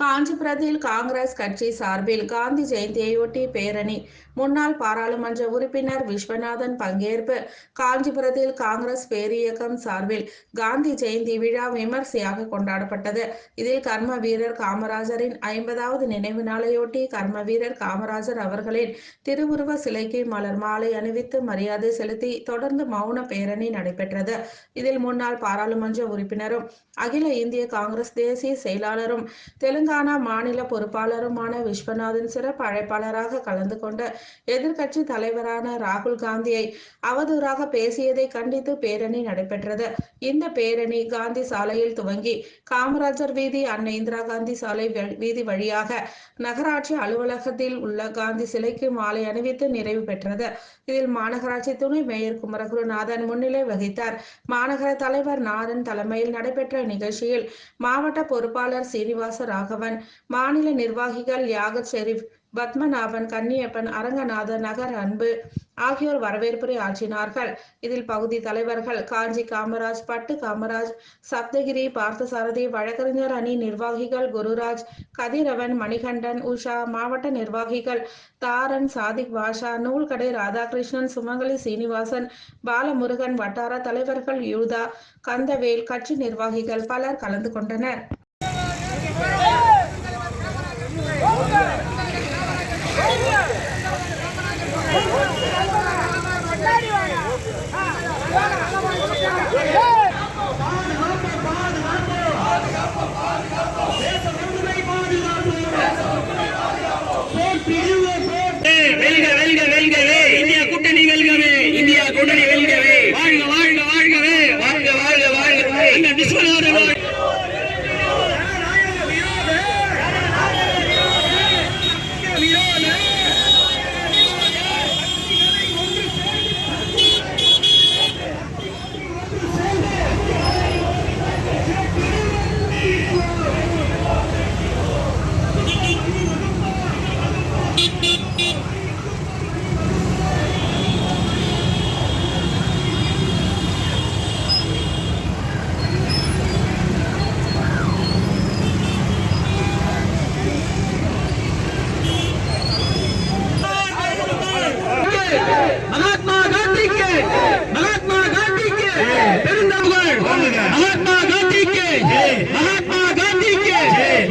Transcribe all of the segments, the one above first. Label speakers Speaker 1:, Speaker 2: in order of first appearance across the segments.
Speaker 1: காஞ்சிபுரத்தில் காங்கிரஸ் கட்சி சார்பில் காந்தி ஜெயந்தியையொட்டி பேரணி முன்னாள் பாராளுமன்ற உறுப்பினர் விஸ்வநாதன் பங்கேற்பு. காஞ்சிபுரத்தில் காங்கிரஸ் பேரியக்கம் சார்பில் காந்தி ஜெயந்தி விழா விமர்சையாக கொண்டாடப்பட்டது. இதில் கர்ம வீரர் காமராஜரின் ஐம்பதாவது நினைவு நாளையொட்டி கர்ம வீரர் காமராஜர் அவர்களின் திருவுருவ சிலைக்கு மலர் மாலை அணிவித்து மரியாதை செலுத்தி தொடர்ந்து மௌன பேரணி நடைபெற்றது. இதில் முன்னாள் பாராளுமன்ற உறுப்பினரும் அகில இந்திய காங்கிரஸ் தேசிய செயலாளரும் தெலுங்கானா மாநில பொறுப்பாளருமான விஸ்வநாதன் சிறப்பு அழைப்பாளராக கலந்து கொண்ட எதிர்க்கட்சி தலைவரான ராகுல் காந்தியை அவதூறாக பேசியதை கண்டித்து பேரணி நடைபெற்றது. இந்த பேரணி காந்தி சாலையில் துவங்கி காமராஜர் வீதி அன்னை இந்திரா காந்தி சாலை வீதி வழியாக நகராட்சி அலுவலகத்தில் உள்ள காந்தி சிலைக்கு மாலை அணிவித்து நிறைவு பெற்றது. இதில் மாநகராட்சி துணை மேயர் குமரகுருநாதன் முன்னிலை வகித்தார். மாநகர தலைவர் நாதன் தலைமையில் நடைபெற்ற நிகழ்ச்சியில் மாவட்ட பொறுப்பாளர் சீனிவாச ராகவன் மாநில நிர்வாகிகள் யாகத் ஷெரீப் பத்மநாபன் கன்னியப்பன் அரங்கநாதன் நகர் அன்பு ஆகியோர் வரவேற்புரை ஆற்றினார்கள். இதில் பகுதி தலைவர்கள் காஞ்சி காமராஜ் பட்டு காமராஜ் சப்தகிரி பார்த்தசாரதி வழக்கறிஞர் அணி நிர்வாகிகள் குருராஜ் கதிரவன் மணிகண்டன் உஷா மாவட்ட நிர்வாகிகள் தாரன் சாதிக் பாஷா நூல்கடை ராதாகிருஷ்ணன் சுமங்கலி சீனிவாசன் பாலமுருகன் வட்டார தலைவர்கள் யூதா கந்தவேல் கட்சி நிர்வாகிகள் பலர் கலந்து கொண்டனர்.
Speaker 2: வாழ்க வாழ்க வாழ்கவே. வாழ்க வாழ்க வாழ்கவே இந்த விஸ்வநாதன்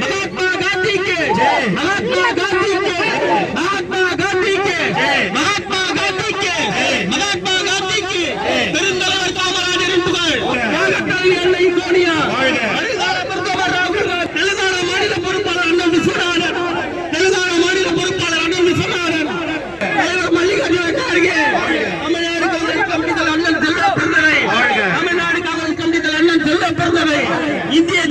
Speaker 2: மகாத்மா காந்திக்கு மகாத்மா காந்திக்கு மகாத்மா காந்திக்கு மகாத்மா காந்திக்கு மகாத்மா காந்திக்கு பெருந்தலைவர் காமராஜரின் புகழ் தியாகத்தாய் அன்னை சோனியா அழுதார மருத்துவர் ராகுல் காந்தி தெலுங்கானா மாநில பொறுப்பாளர் அண்ணன் விஸ்வநாதன் தெலுங்கானா மாநில பொறுப்பாளர் அண்ணன் விஸ்வநாதன் தலைவர் மல்லிகார்ஜுன கார்கே தமிழ்நாடு காங்கிரஸ் கமிட்டிகள் அண்ணன் செல்வ பிறந்தவை தமிழ்நாடு காங்கிரஸ் கமிட்டிகள் அண்ணன் செல்வ பிறந்தவை இந்திய